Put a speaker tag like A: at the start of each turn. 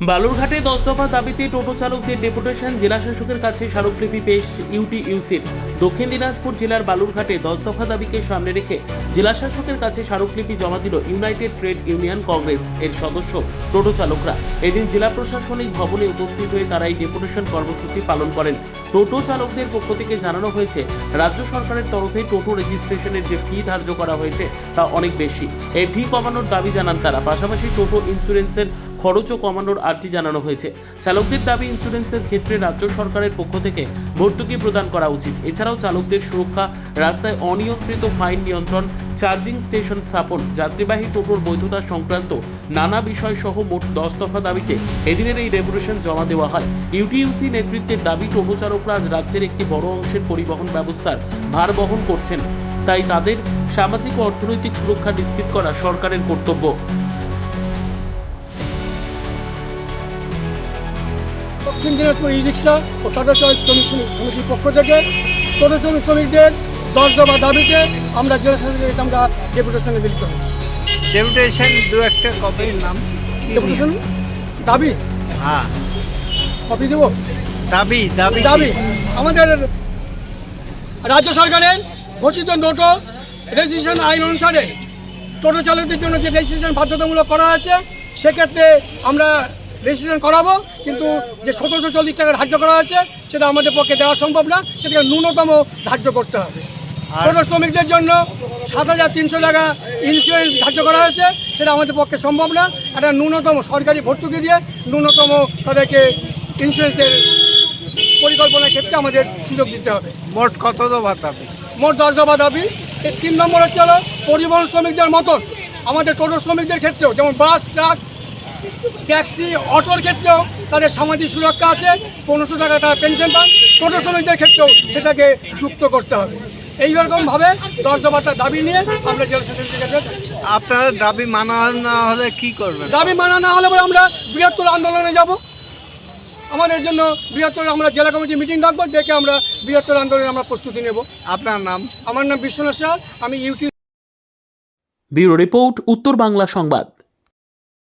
A: বালুরঘাটে দশ দফা দাবিতে টোটো চালকদের ডেপুটেশন, জেলা শাসকের কাছে স্মারকলিপি পেশ ইউটিইউসির দক্ষিণ দিনাজপুর জেলার বালুরঘাটে দশ দফা দাবিকে সামনে রেখে জেলা শাসকের কাছে স্মারকলিপি জমা দিল ইউনাইটেড ট্রেড ইউনিয়ন কংগ্রেস এর সদস্য টোটো চালকরা। এদিন জেলা প্রশাসনিক ভবনে উপস্থিত হয়ে তারা এই ডেপুটেশন কর্মসূচি পালন করেন। টোটো চালকদের পক্ষ থেকে জানানো হয়েছে, রাজ্য সরকারের তরফে টোটো রেজিস্ট্রেশনের যে ফি ধার্য করা হয়েছে তা অনেক বেশি। এই ফি কমানোর দাবি জানান তারা। পাশাপাশি টোটো ইন্স্যুরেন্সের খরচও কমানোর আর্জি জানানো হয়েছে। চালকদের দাবি ইন্স্যুরেন্সের ক্ষেত্রে রাজ্য সরকারের পক্ষ থেকে ভর্তুকি প্রদান করা উচিত। এছাড়াও চালকদের সুরক্ষা, রাস্তায় অনিয়ন্ত্রিত ফাইন নিয়ন্ত্রণ, চার্জিং স্টেশন স্থাপন, যাত্রীবাহী টোটোর বৈধতা সংক্রান্ত নানা বিষয় সহ মোট দশ দফা দাবিতে এদিনের এই রেভলিউশন জমা দেওয়া হয়। ইউটিইউসি নেতৃত্বের দাবি টোটো চালকরা আজ রাজ্যের একটি বড় অংশের পরিবহন ব্যবস্থার ভার বহন করছেন। তাই তাদের সামাজিক ও অর্থনৈতিক সুরক্ষা নিশ্চিত করা সরকারের কর্তব্য।
B: দক্ষিণ দিনাজপুর ই রিক্সা ও টাটা চয়েস শ্রমিক সমিতির পক্ষ থেকে টোটো শ্রমিক শ্রমিকদের দশ দফা দাবিতে আমরা জেলা শাসকের আমরা ডেপুটেশনে মিলিত হই।
C: ডেপুটেশন দু একটা কপির নাম
B: ডেপুটেশন? দাবি?
C: হ্যাঁ।
B: কপি দেবো?
C: দাবি দাবি
B: দাবি। আমাদের রাজ্য সরকারের ঘোষিত নোটো রেজিস্ট্রেশন আইন অনুসারে টোটো চালকদের জন্য যে রেজিস্ট্রেশন বাধ্যতামূলক করা আছে সেক্ষেত্রে আমরা রেজিস্ট্রেশন করাবো কিন্তু যে সতেরোশো চল্লিশ টাকা ধার্য করা আছে সেটা আমাদের পক্ষে দেওয়া সম্ভব না সেটাকে ন্যূনতম ধার্য করতে হবে। টোটো শ্রমিকদের জন্য সাত হাজার তিনশো টাকা ইন্স্যুরেন্স ধার্য করা হয়েছে সেটা আমাদের পক্ষে সম্ভব না। একটা ন্যূনতম সরকারি ভর্তুকি দিয়ে ন্যূনতম তাদেরকে ইন্স্যুরেন্সের পরিকল্পনার ক্ষেত্রে আমাদের সুযোগ দিতে হবে।
C: মোট কত দফা দাবি?
B: মোট দশ দফা দাবি। তিন নম্বর হচ্ছে হলো পরিবহন শ্রমিকদের মতন আমাদের টোটো শ্রমিকদের ক্ষেত্রেও যেমন বাস ট্রাক ট্যাক্সি অটোর ক্ষেত্রেও তাদের সামাজিক সুরক্ষা আছে পনেরোশো টাকা তারা পেনশন পান টোটো শ্রমিকদের ক্ষেত্রেও সেটাকে যুক্ত করতে হবে। এইরকমভাবে দশ দফাটা দাবি নিয়ে আমরা জেলা কাছে
C: আপনার দাবি মানা না হলে কি করবেন?
B: দাবি মানা না হলে পরে আমরা বৃহত্তর আন্দোলনে যাব। আমাদের জন্য বৃহত্তর আমরা জেলা কমিটি মিটিং ডাকবো ডেকে আমরা বৃহত্তর আন্দোলনে আমরা প্রস্তুতি নেব।
C: আপনার নাম?
B: আমার নাম বিশ্বনাথ শাহ আমি ইউটিউব
A: ব্যুরো রিপোর্ট উত্তর বাংলা সংবাদ।